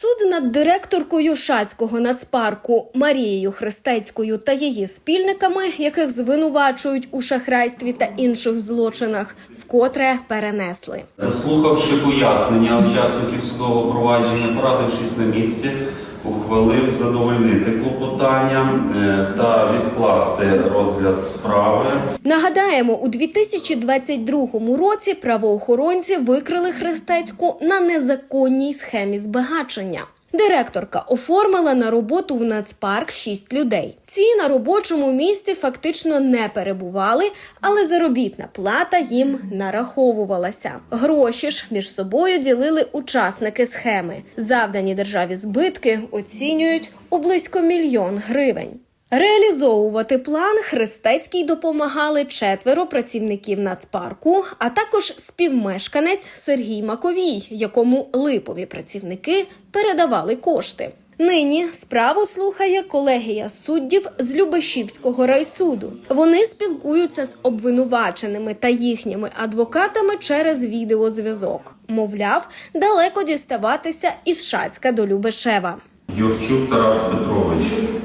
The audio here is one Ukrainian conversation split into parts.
Суд над директоркою Шацького нацпарку Марією Христецькою та її спільниками, яких звинувачують у шахрайстві та інших злочинах, вкотре перенесли. Заслухавши пояснення учасників судового провадження, порадившись на місці, ухвалив задовольнити клопотання е, та відкласти розгляд справи. Нагадаємо, у 2022 році правоохоронці викрили Хрестецьку на незаконній схемі збагачення. Директорка оформила на роботу в нацпарк шість людей. Ці на робочому місці фактично не перебували, але заробітна плата їм нараховувалася. Гроші ж між собою ділили учасники схеми. Завдані державі збитки оцінюють у близько мільйон гривень. Реалізовувати план Христецькій допомагали четверо працівників нацпарку, а також співмешканець Сергій Маковій, якому липові працівники передавали кошти. Нині справу слухає колегія суддів з Любешівського райсуду. Вони спілкуються з обвинуваченими та їхніми адвокатами через відеозв'язок. Мовляв, далеко діставатися із Шацька до Любешева. Юрчук Тарас Петрович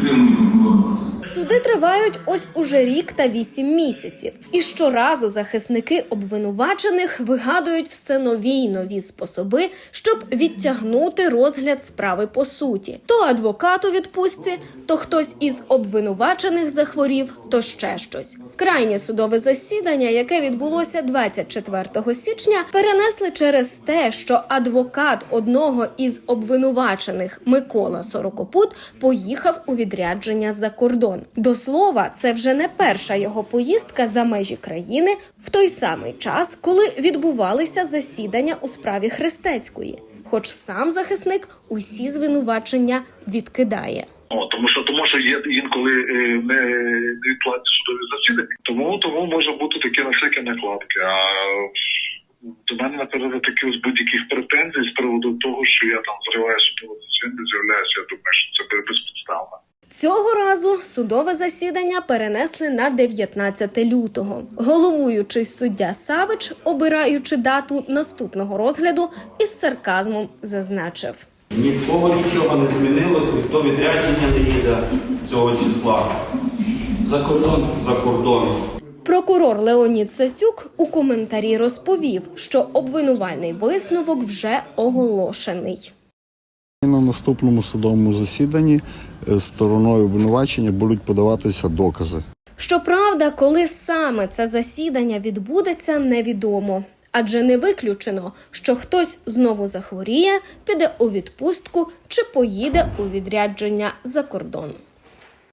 підтримуємо. Суди тривають ось уже рік та вісім місяців, і щоразу захисники обвинувачених вигадують все нові й нові способи, щоб відтягнути розгляд справи по суті. То адвокат у відпустці, то хтось із обвинувачених захворів, то ще щось. Крайнє судове засідання, яке відбулося 24 січня, перенесли через те, що адвокат одного із обвинувачених Микола Сорокопут поїхав у відрядження за кордон. До слова, це вже не перша його поїздка за межі країни в той самий час, коли відбувалися засідання у справі Христецької. Хоч сам захисник усі звинувачення відкидає. О, тому що тому що є інколи е, не невідкладні судові засідання. Тому тому може бути такі всякі накладки. А до мене наперед такі будь-яких претензій з приводу того, що я там зриваю судове засідання, з'являюся. Я думаю, що це безпідставно. Цього разу судове засідання перенесли на 19 лютого. Головуючий суддя Савич, обираючи дату наступного розгляду, із сарказмом зазначив. Ні в кого нічого не змінилось, ніхто відрядження не їде цього числа. За кордон. За кордон. Прокурор Леонід Сасюк у коментарі розповів, що обвинувальний висновок вже оголошений. На наступному судовому засіданні е, стороною обвинувачення будуть подаватися докази. Щоправда, коли саме це засідання відбудеться, невідомо. Адже не виключено, що хтось знову захворіє, піде у відпустку чи поїде у відрядження за кордон.